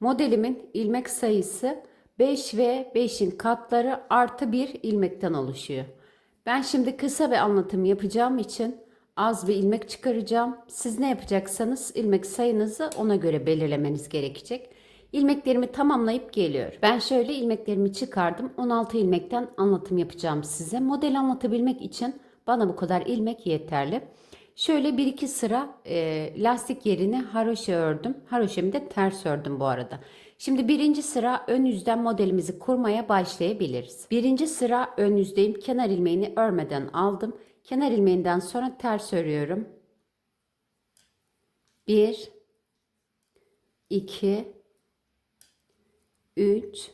Modelimin ilmek sayısı 5 ve 5'in katları artı 1 ilmekten oluşuyor. Ben şimdi kısa bir anlatım yapacağım için az bir ilmek çıkaracağım. Siz ne yapacaksanız ilmek sayınızı ona göre belirlemeniz gerekecek. İlmeklerimi tamamlayıp geliyor. Ben şöyle ilmeklerimi çıkardım. 16 ilmekten anlatım yapacağım size. Model anlatabilmek için bana bu kadar ilmek yeterli. Şöyle bir iki sıra e, lastik yerine haroşa ördüm. Haroşamı da ters ördüm bu arada. Şimdi birinci sıra ön yüzden modelimizi kurmaya başlayabiliriz. Birinci sıra ön yüzdeyim. Kenar ilmeğini örmeden aldım. Kenar ilmeğinden sonra ters örüyorum. 1 2 3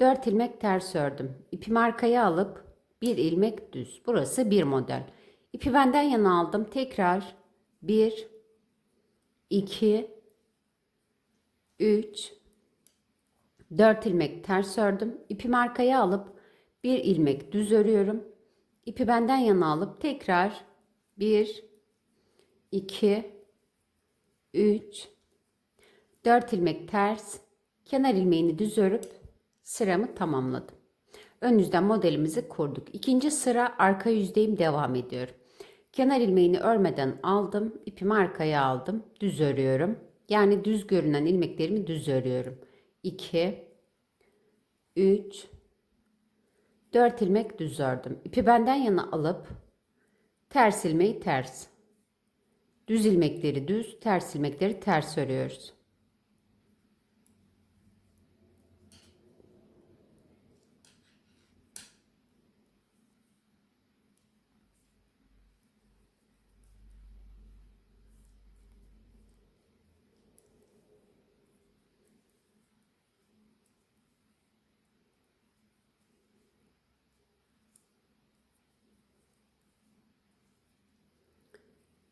4 ilmek ters ördüm. İpimi arkaya alıp bir ilmek düz. Burası bir model. İpi benden yana aldım. Tekrar 1 2 3 4 ilmek ters ördüm. İpimi arkaya alıp bir ilmek düz örüyorum. İpi benden yana alıp tekrar 1 2 3 4 ilmek ters kenar ilmeğini düz örüp sıramı tamamladım. Ön yüzden modelimizi kurduk. İkinci sıra arka yüzdeyim devam ediyorum. Kenar ilmeğini örmeden aldım. ipimi arkaya aldım. Düz örüyorum. Yani düz görünen ilmeklerimi düz örüyorum. 2 3 4 ilmek düz ördüm. İpi benden yana alıp ters ilmeği ters. Düz ilmekleri düz, ters ilmekleri ters örüyoruz.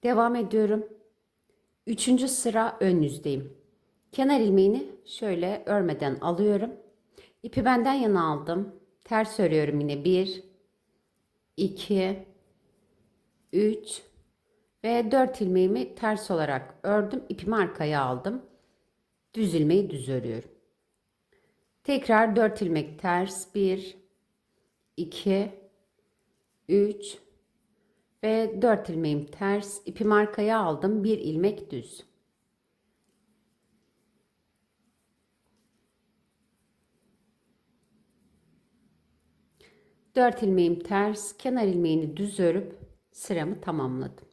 Devam ediyorum. Üçüncü sıra ön yüzdeyim. Kenar ilmeğini şöyle örmeden alıyorum. İpi benden yana aldım. Ters örüyorum yine. 1 2 3 ve 4 ilmeğimi ters olarak ördüm. İpimi arkaya aldım. Düz ilmeği düz örüyorum. Tekrar 4 ilmek ters. 1 2 3 ve 4 ilmeğim ters ipimi arkaya aldım bir ilmek düz Dört ilmeğim ters kenar ilmeğini düz örüp sıramı tamamladım.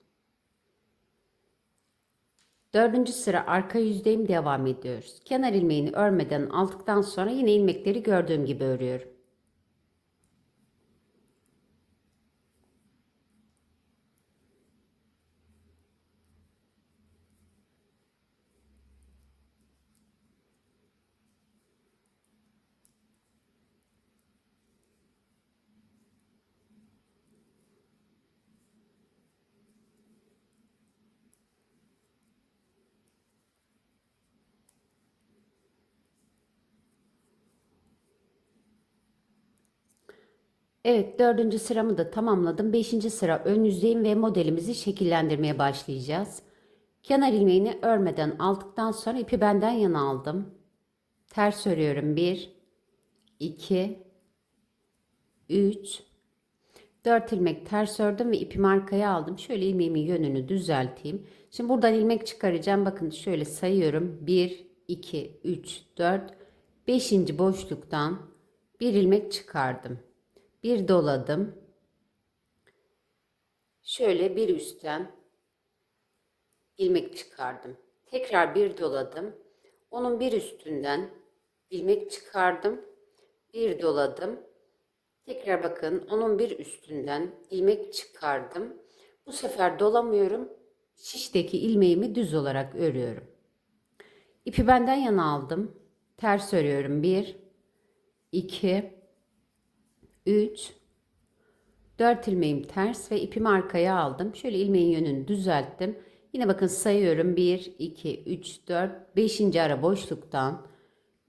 Dördüncü sıra arka yüzdeyim devam ediyoruz. Kenar ilmeğini örmeden aldıktan sonra yine ilmekleri gördüğüm gibi örüyorum. Evet dördüncü sıramı da tamamladım. Beşinci sıra ön yüzeyim ve modelimizi şekillendirmeye başlayacağız. Kenar ilmeğini örmeden aldıktan sonra ipi benden yana aldım. Ters örüyorum. 1 2 3 4 ilmek ters ördüm ve ipimi arkaya aldım. Şöyle ilmeğimin yönünü düzelteyim. Şimdi buradan ilmek çıkaracağım. Bakın şöyle sayıyorum. 1 2 3 4 5. boşluktan bir ilmek çıkardım bir doladım. Şöyle bir üstten ilmek çıkardım. Tekrar bir doladım. Onun bir üstünden ilmek çıkardım. Bir doladım. Tekrar bakın onun bir üstünden ilmek çıkardım. Bu sefer dolamıyorum. Şişteki ilmeğimi düz olarak örüyorum. İpi benden yana aldım. Ters örüyorum. 1 2 3 4 ilmeğim ters ve ipimi arkaya aldım. Şöyle ilmeğin yönünü düzelttim. Yine bakın sayıyorum. 1 2 3 4 5. ara boşluktan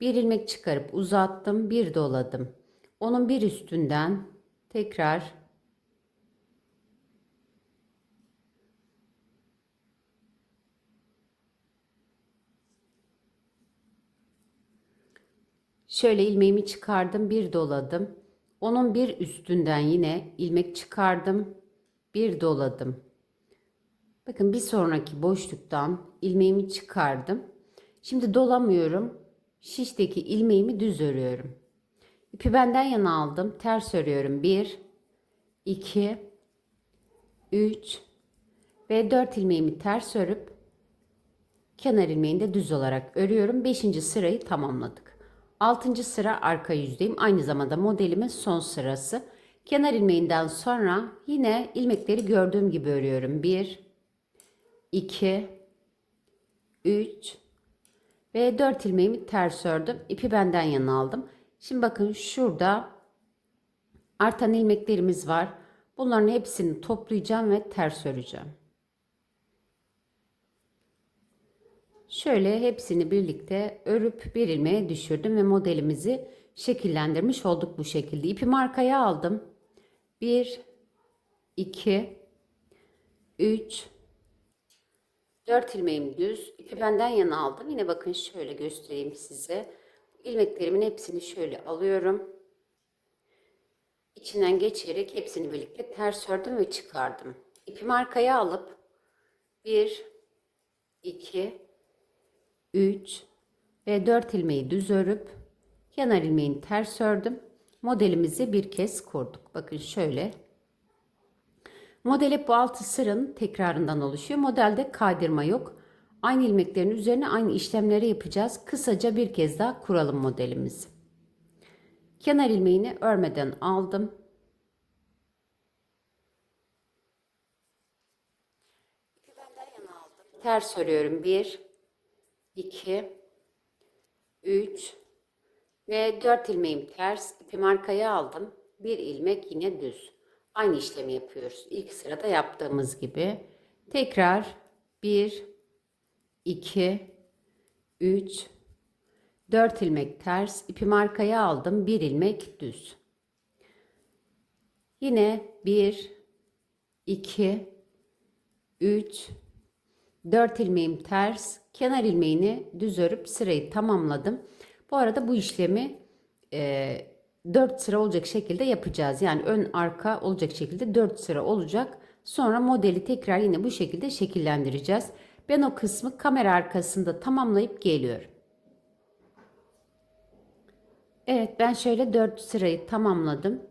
bir ilmek çıkarıp uzattım. Bir doladım. Onun bir üstünden tekrar Şöyle ilmeğimi çıkardım, bir doladım. Onun bir üstünden yine ilmek çıkardım, bir doladım. Bakın bir sonraki boşluktan ilmeğimi çıkardım. Şimdi dolamıyorum. Şişteki ilmeğimi düz örüyorum. İpi benden yana aldım. Ters örüyorum. 1 2 3 ve 4 ilmeğimi ters örüp kenar ilmeğini de düz olarak örüyorum. 5. sırayı tamamladık. 6. sıra arka yüzdeyim. Aynı zamanda modelimin son sırası. Kenar ilmeğinden sonra yine ilmekleri gördüğüm gibi örüyorum. 1 2 3 ve 4 ilmeğimi ters ördüm. İpi benden yana aldım. Şimdi bakın şurada artan ilmeklerimiz var. Bunların hepsini toplayacağım ve ters öreceğim. Şöyle hepsini birlikte örüp bir ilmeğe düşürdüm ve modelimizi şekillendirmiş olduk bu şekilde. İpimi arkaya aldım. 1 2 3 4 ilmeğim düz. İpi benden yana aldım. Yine bakın şöyle göstereyim size. İlmeklerimin hepsini şöyle alıyorum. İçinden geçerek hepsini birlikte ters ördüm ve çıkardım. İpimi arkaya alıp 1 2 3 ve 4 ilmeği düz örüp kenar ilmeğini ters ördüm. Modelimizi bir kez kurduk. Bakın şöyle. Model hep bu altı sırın tekrarından oluşuyor. Modelde kaydırma yok. Aynı ilmeklerin üzerine aynı işlemleri yapacağız. Kısaca bir kez daha kuralım modelimizi. Kenar ilmeğini örmeden aldım. Ters örüyorum. 1 2 3 ve 4 ilmeğim ters. ipimi arkaya aldım. Bir ilmek yine düz. Aynı işlemi yapıyoruz. İlk sırada yaptığımız gibi. Tekrar 1 2 3 4 ilmek ters. ipimi arkaya aldım. Bir ilmek düz. Yine 1 2 3 4 ilmeğim ters, kenar ilmeğini düz örüp sırayı tamamladım. Bu arada bu işlemi e, 4 sıra olacak şekilde yapacağız. Yani ön arka olacak şekilde 4 sıra olacak. Sonra modeli tekrar yine bu şekilde şekillendireceğiz. Ben o kısmı kamera arkasında tamamlayıp geliyorum. Evet ben şöyle 4 sırayı tamamladım.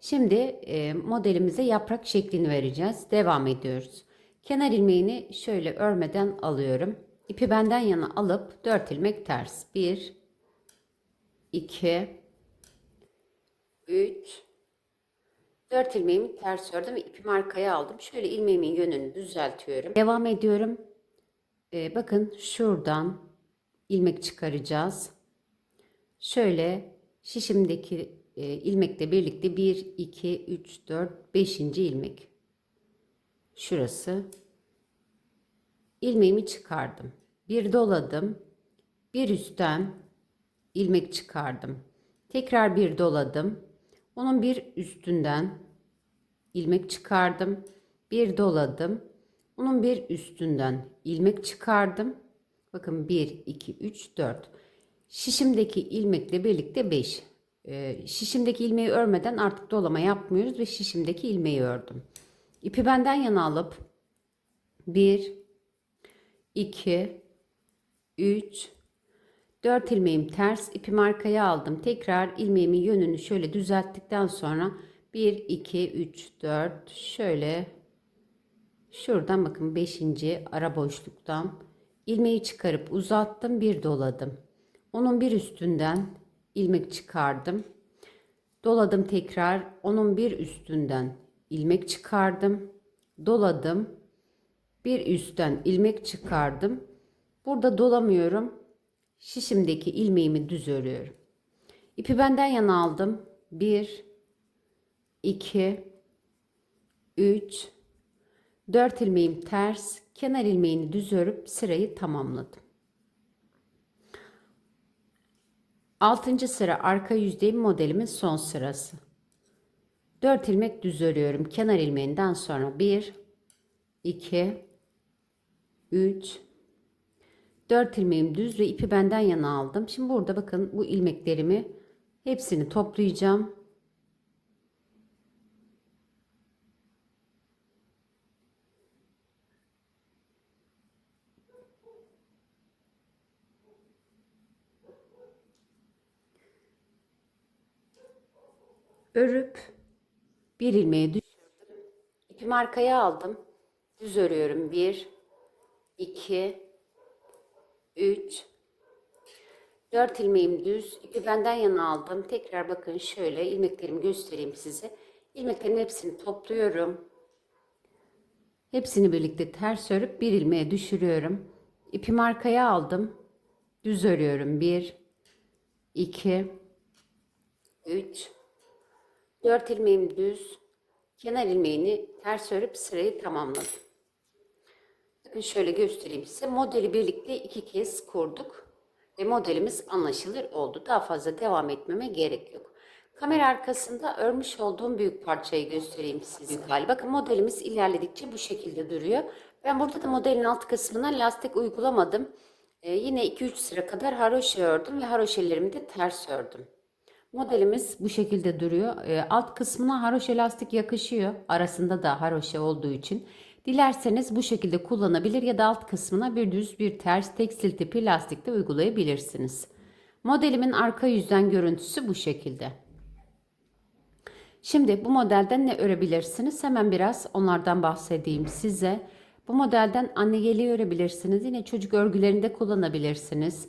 Şimdi e, modelimize yaprak şeklini vereceğiz. Devam ediyoruz. Kenar ilmeğini şöyle örmeden alıyorum. İpi benden yana alıp 4 ilmek ters. 1 2 3 4 ilmeğimi ters ördüm ve ipimi arkaya aldım. Şöyle ilmeğimin yönünü düzeltiyorum. Devam ediyorum. Ee, bakın şuradan ilmek çıkaracağız. Şöyle şişimdeki e, ilmekle birlikte 1 2 3 4 5. ilmek şurası. ilmeğimi çıkardım. Bir doladım. Bir üstten ilmek çıkardım. Tekrar bir doladım. Onun bir üstünden ilmek çıkardım. Bir doladım. Onun bir üstünden ilmek çıkardım. Bakın 1, 2, 3, 4. Şişimdeki ilmekle birlikte 5. Ee, şişimdeki ilmeği örmeden artık dolama yapmıyoruz ve şişimdeki ilmeği ördüm. İpi benden yana alıp 1 2 3 4 ilmeğim ters ipimi arkaya aldım. Tekrar ilmeğimin yönünü şöyle düzelttikten sonra 1 2 3 4 şöyle şuradan bakın 5. ara boşluktan ilmeği çıkarıp uzattım, bir doladım. Onun bir üstünden ilmek çıkardım. Doladım tekrar. Onun bir üstünden ilmek çıkardım. Doladım. Bir üstten ilmek çıkardım. Burada dolamıyorum. şişimdeki ilmeğimi düz örüyorum. İpi benden yana aldım. 1 2 3 4 ilmeğim ters, kenar ilmeğini düz örüp sırayı tamamladım. 6. sıra arka yüzdeyim modelimin son sırası. 4 ilmek düz örüyorum. Kenar ilmeğinden sonra 1 2 3 4 ilmeğim düz ve ipi benden yana aldım. Şimdi burada bakın bu ilmeklerimi hepsini toplayacağım. Örüp bir ilmeği düşürdüm. İpimi arkaya aldım. Düz örüyorum. 1 2 3 4 ilmeğim düz. İpi benden yana aldım. Tekrar bakın şöyle ilmeklerimi göstereyim size. İlmeklerin hepsini topluyorum. Hepsini birlikte ters örüp bir ilmeğe düşürüyorum. İpimi arkaya aldım. Düz örüyorum. 1 2 3 4 ilmeğim düz. Kenar ilmeğini ters örüp sırayı tamamladım. Şöyle göstereyim size. Modeli birlikte iki kez kurduk. Ve modelimiz anlaşılır oldu. Daha fazla devam etmeme gerek yok. Kamera arkasında örmüş olduğum büyük parçayı göstereyim size. Bakın modelimiz ilerledikçe bu şekilde duruyor. Ben burada da modelin alt kısmına lastik uygulamadım. Ee, yine 2-3 sıra kadar haroşa ördüm ve haroşelerimi de ters ördüm. Modelimiz bu şekilde duruyor. E, alt kısmına haroşa lastik yakışıyor. Arasında da haroşa olduğu için. Dilerseniz bu şekilde kullanabilir ya da alt kısmına bir düz bir ters tekstil tipi lastik de uygulayabilirsiniz. Modelimin arka yüzden görüntüsü bu şekilde. Şimdi bu modelden ne örebilirsiniz? Hemen biraz onlardan bahsedeyim size. Bu modelden anne yeleği örebilirsiniz. Yine çocuk örgülerinde kullanabilirsiniz.